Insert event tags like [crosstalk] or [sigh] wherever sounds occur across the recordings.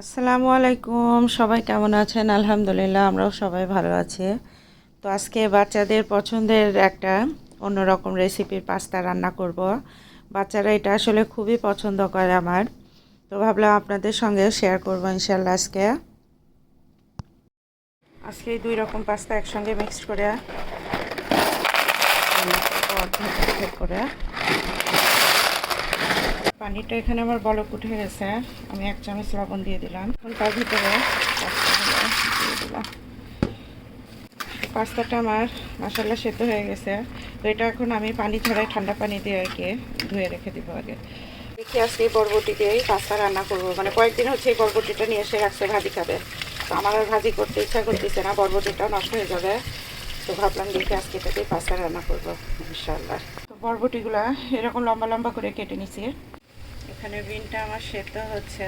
আসসালামু আলাইকুম, সবাই কেমন আছেন? আলহামদুলিল্লাহ, আমরাও সবাই ভালো আছি। তো আজকে বাচ্চাদের পছন্দের একটা অন্যরকম রেসিপির পাস্তা রান্না করব। বাচ্চারা এটা আসলে খুবই পছন্দ করে আমার। তো ভাবলাম আপনাদের সঙ্গে শেয়ার করব ইনশাল্লাহ আজকে। আজকে দুই রকম পাস্তা একসঙ্গে মিক্সড করে করে। পানিটা এখানে আমার বলক উঠে গেছে। আমি এক চামচ লবণ দিয়ে দিলাম। এখন তার ভিতরে পাস্তাটা আমার মশালা সেদ্ধ হয়ে গেছে। তো এটা এখন আমি পানি ছাড়াই ঠান্ডা পানি দিয়ে আর কি ধুয়ে রেখে দিব আগে। দেখি আজকে এই বরবটি দিয়েই পাস্তা রান্না করব। মানে কয়েকদিন হচ্ছে এই বরবটিটা নিয়ে এসে রাখছে, ভাজি খাবে। তো আমার আর ভাজি করতে ইচ্ছা করতেছে না, বরবটিটাও নষ্ট হয়ে যাবে। তো ভাবলাম দেখি আজকে এটাতেই পাস্তা রান্না করব ইনশাল্লাহ তো বরবটিগুলো এরকম লম্বা লম্বা করে কেটে নিছি। এখানে বিনটা আমার সেদ্ধ হচ্ছে।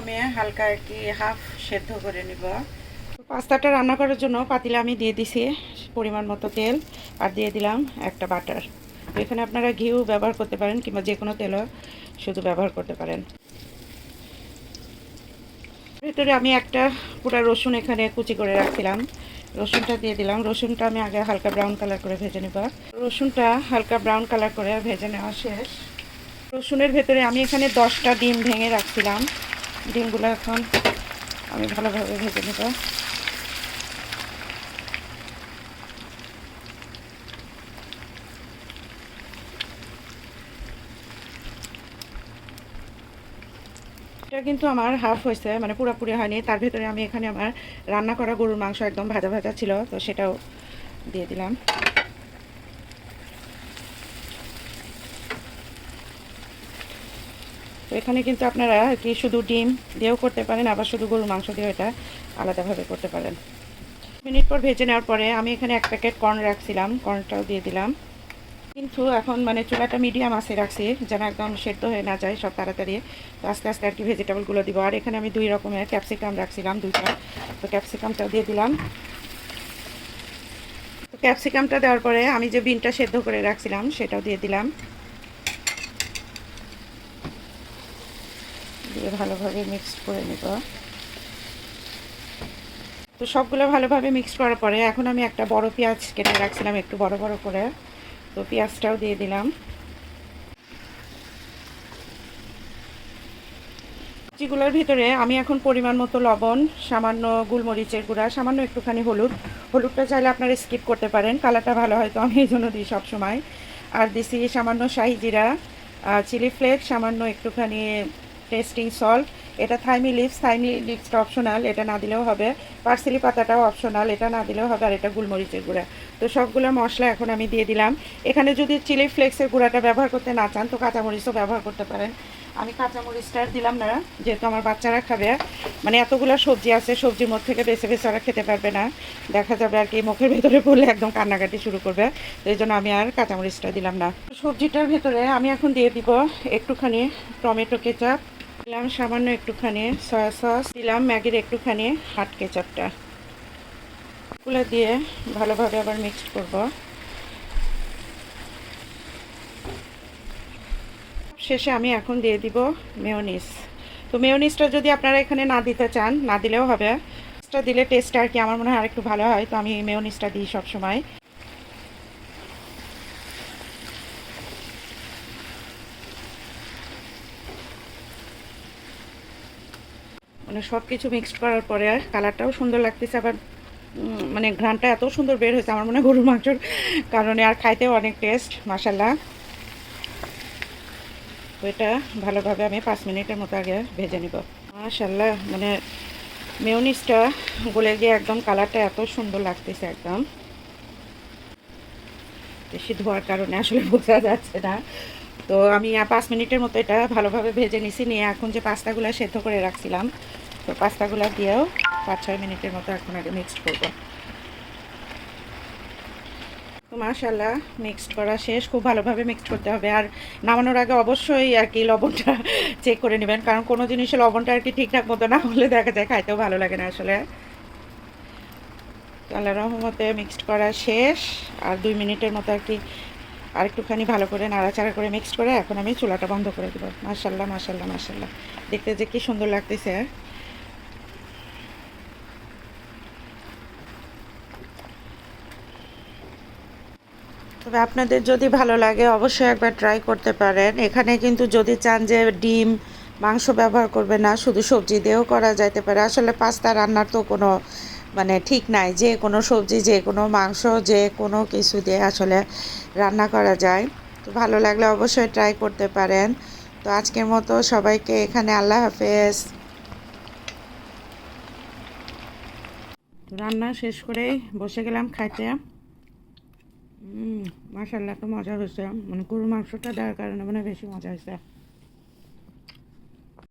আমি হালকা আর কি হাফ সেদ্ধ করে নিব। পাস্তাটা রান্না করার জন্য পাতিলে আমি দিয়ে দিছি পরিমাণ মতো তেল আর দিয়ে দিলাম একটা বাটার। এখানে আপনারা ঘিও ব্যবহার করতে পারেন কিংবা যে কোনো তেলও শুধু ব্যবহার করতে পারেন। ভেতরে আমি একটা পুরো রসুন এখানে কুচি করে রাখছিলাম। রসুনটা দিয়ে দিলাম। রসুনটা আমি আগে হালকা ব্রাউন কালার করে ভেজে নেব। রসুনটা হালকা ব্রাউন কালার করে ভেজে নেওয়া শেষ। রসুনের ভেতরে আমি এখানে দশটা ডিম ভেঙে রাখছিলাম। ডিমগুলো এখন আমি ভালোভাবে ভেজে নেব। এটা কিন্তু আমার হাফ হয়েছে মানে পুরোপুরি হয়নি। তার ভেতরে আমি এখানে আমার রান্না করা গরুর মাংস একদম ভাজা ভাজা ছিল, তো সেটাও দিয়ে দিলাম। এখানে কিন্তু আপনারা কি শুধু ডিম দিয়েও করতে পারেন, আবার শুধু গরুর মাংস দিয়েও এটা আলাদাভাবে করতে পারেন। মিনিট পর ভেজে নেওয়ার পরে আমি এখানে এক প্যাকেট কর্ন রাখছিলাম, কর্নটাও দিয়ে দিলাম। কিন্তু এখন মানে চুলাটা মিডিয়াম আছে রাখছি, যেন একদম সেদ্ধ হয়ে না যায় সব তাড়াতাড়ি। তো আস্তে আস্তে আর কি ভেজিটেবলগুলো দিব। আর এখানে আমি দুই রকমের ক্যাপসিকাম রাখছিলাম, দুইটা। তো ক্যাপসিকামটাও দিয়ে দিলাম। তো ক্যাপসিকামটা দেওয়ার পরে আমি যে বিনটা সেদ্ধ করে রাখছিলাম, সেটাও দিয়ে দিলাম দিয়ে ভালোভাবে মিক্স করে নেব। তো সবগুলো ভালোভাবে মিক্স করার পরে এখন আমি একটা বড় পেঁয়াজ কেটে রাখছিলাম একটু বড় বড় করে। তো পেঁয়াজটাও দিয়ে দিলাম। সবজিগুলোর ভিতরে আমি এখন পরিমাণ মতো লবণ, সামান্য গুলমরিচের গুঁড়া, সামান্য একটুখানি হলুদ। হলুদটা চাইলে আপনারা স্কিপ করতে পারেন, কালারটা ভালো হয় তো আমি এই জন্য দিই সবসময়। আর দিছি সামান্য শাহি জিরা চিলি ফ্লেক্স সামান্য একটুখানি টেস্টিং সল্ট এটা থাইমি লিপস থাইমি লিপসটা অপশনাল এটা না দিলেও হবে। পার্সেলি পাতাটাও অপশনাল এটা না দিলেও হবে, আর এটা গুলমরিচের গুঁড়া। তো সবগুলো মশলা এখন আমি দিয়ে দিলাম। এখানে যদি চিলি ফ্লেক্সের গুঁড়াটা ব্যবহার করতে না চান, তো কাঁচামরিচও ব্যবহার করতে পারেন। আমি কাঁচামরিচটা দিলাম না, যেহেতু আমার বাচ্চারা খাবে। মানে এতগুলো সবজি আছে সবজির মধ্যে থেকে বেছে বেছে ওরা খেতে পারবে না। দেখা যাবে আর কি মুখের ভেতরে পড়লে একদম কান্নাকাটি শুরু করবে। তো এই জন্য আমি আর কাঁচামরিচটা দিলাম না। সবজিটার ভেতরে আমি এখন দিয়ে দিব একটুখানি টমেটো কেচাপ দিলাম সামান্য একটুখানি সয়া সস দিলাম ম্যাগির একটুখানি হাট কেচাপটা গুলো দিয়ে ভালোভাবে আবার মিক্সড করব। শেষে আমি এখন দিয়ে দিব মেয়নিস তো মেয়নিসটা যদি আপনারা এখানে না দিতে চান, না দিলেও হবে। দিলে টেস্টটা আর কি আমার মনে হয় আরেকটু ভালো হয়, তো আমি মেয়নিসটা দিই সবসময়। মানে সব কিছু মিক্সড করার পরে কালারটাও সুন্দর লাগতেছে, আবার মানে ঘ্রানটা এত সুন্দর বের হয়েছে আমার মনে হয় গরুর মাংসর কারণে, আর খাইতেও অনেক টেস্ট মাসাল্লাহ তো এটা ভালোভাবে আমি পাঁচ মিনিটের মতো আগে ভেজে নিব। মাসাল্লাহ মানে মেয়নিসটা গলে গিয়ে একদম কালারটা এত সুন্দর লাগতেছে একদম। বেশি ধোয়ার কারণে আসলে বোঝা যাচ্ছে না। তো আমি পাঁচ মিনিটের মতো এটা ভালোভাবে ভেজে নিছি, নিয়ে এখন যে পাস্তাগুলো সেদ্ধ করে রাখছিলাম, তো পাস্তাগুলো দিয়েও পাঁচ ছয় মিনিটের মতো এখন আগে মিক্সড করব। তো মাশাল্লাহ মিক্সড করা শেষ, খুব ভালোভাবে মিক্সড করতে হবে। আর নামানোর আগে অবশ্যই আর কি লবণটা [laughs] চেক করে নেবেন, কারণ কোনো জিনিসে লবণটা আর কি ঠিকঠাক মতো না হলে দেখা যায় খাইতেও ভালো লাগে না আসলে। আল্লাহ রহমতে মিক্সড করা শেষ, আর দুই মিনিটের মতো আর কি আর একটুখানি ভালো করে নাড়াচাড়া করে মিক্সড করে এখন আমি চুলাটা বন্ধ করে দেবো। মাশাল্লাহ মাশাল্লাহ মাশাল্লাহ। দেখতে যে কি সুন্দর লাগতেছে তবে আপনাদের যদি ভালো লাগে অবশ্যই একবার ট্রাই করতে পারেন। এখানে কিন্তু যদি চান যে ডিম, মাংস ব্যবহার করবে না, শুধু সবজি দিয়েও করা যাইতে পারে। আসলে পাস্তা রান্নার তো কোনো মানে ঠিক নাই, যে কোনো সবজি, যে কোনো মাংস, যে কোনো কিছু দিয়ে আসলে রান্না করা যায়। তো ভালো লাগলে অবশ্যই ট্রাই করতে পারেন। তো আজকের মতো সবাইকে এখানে আল্লাহ হাফেজ। রান্না শেষ করে বসে গেলাম খাইতে। মাসাল্লাহ তো মজা হয়েছে। মানে গরুর মাংসটা দেওয়ার কারণে মানে বেশি মজা হয়েছে।